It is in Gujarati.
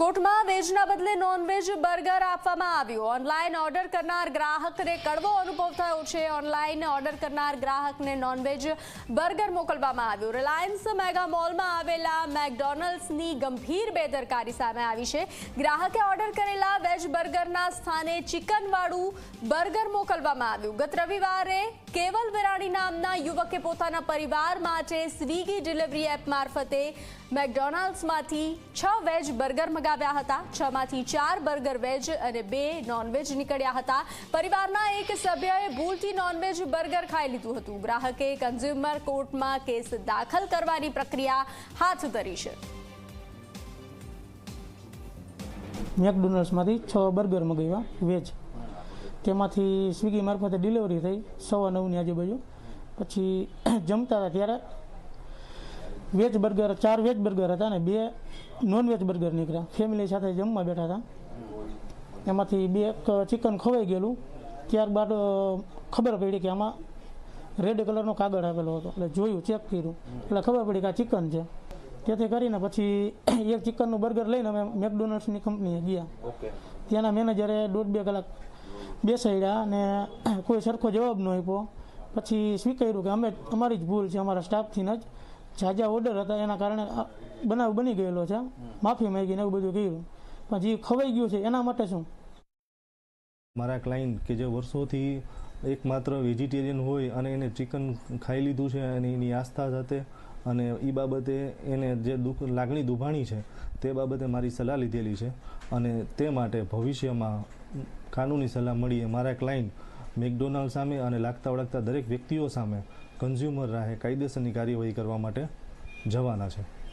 કોર્ટમાં વેજના બદલે નોનવેજ બર્ગર આપવામાં આવ્યું. ઓનલાઈન ઓર્ડર કરનાર ગ્રાહકને કડવો અનુભવ થયો છે. ઓનલાઈન ઓર્ડર કરનાર ગ્રાહકને નોનવેજ બર્ગર મોકલવામાં આવ્યું. રિલાયન્સ મેગા મોલમાં આવેલા મેકડોનલ્ડ્સની ગંભીર બેદરકારી સામે આવી છે. ગ્રાહકે ઓર્ડર કરેલા વેજ બર્ગરના સ્થાને ચિકનવાળું બર્ગર મોકલવામાં આવ્યું. ગત રવિવારે કેવલ વિરાણી નામના યુવકે પોતાના પરિવાર માટે સ્વીગી ડિલિવરી એપ મારફતે મેકડોનાલ્ડ્સમાંથી છ વેજ બર્ગર મગાવ્યા હતા. છમાંથી ચાર બર્ગર વેજ અને બે નોનવેજ નીકળ્યા હતા. પરિવારના એક સભ્યએ ભૂલથી નોનવેજ બર્ગર ખાઈ લીધું હતું. ગ્રાહકે કન્ઝ્યુમર કોર્ટમાં કેસ દાખલ કરવાની પ્રક્રિયા હાથ ધરી છે. મેકડોનાલ્ડ્સમાંથી છ બર્ગર મગાવ્યા વેજ. તેમાંથી સ્વિગી મારફતે ડિલિવરી થઈ સવા નવની આજુબાજુ. પછી જમતા હતા ત્યારે વેજ બર્ગર ચાર વેજ બર્ગર હતા ને બે નોન વેજ બર્ગર નીકળ્યા. ફેમિલી સાથે જમવા બેઠા હતા. એમાંથી બે એક ચિકન ખવાઈ ગયેલું. ત્યારબાદ ખબર પડી કે આમાં રેડ કલરનો કાગળ આવેલો હતો. એટલે જોયું ચેક કર્યું. એટલે ખબર પડી કે આ ચિકન છે. તેથી કરીને પછી એક ચિકનનું બર્ગર લઈને અમે મેકડોનલ્ડ્સની કંપનીએ ગયા. ત્યાંના મેનેજરે દોઢ બે કલાક બેસાડ્યા અને કોઈ સરખો જવાબ ન આપ્યો. પછી સ્વીકાર્યું કે અમે, અમારી જ ભૂલ છે, અમારા સ્ટાફથી જ. જાજા ઓર્ડર હતા, એના કારણે બનાવ બની ગયેલો છે. માફી માંગીને એવું બધું કર્યું. પણ જે ખવાઈ ગયું છે, એના માટે શું? મારા ક્લાયન્ટ કે જે વર્ષોથી એકમાત્ર વેજીટેરિયન હોય અને એને ચિકન ખાઈ લીધું છે અને એની આસ્થા સાથે અને એ બાબતે એને જે દુઃખ, લાગણી દુભાણી છે, તે બાબતે મારી સલાહ લીધેલી છે. અને તે માટે ભવિષ્યમાં કાનૂની સલાહ મળીએ મારા ક્લાયન્ટ મેકડોનાલ્ડ સામે અને લાગતા વળગતા દરેક વ્યક્તિઓ સામે કન્ઝ્યુમર રાહે કાયદેસરની કાર્યવાહી કરવા માટે જવાના છે.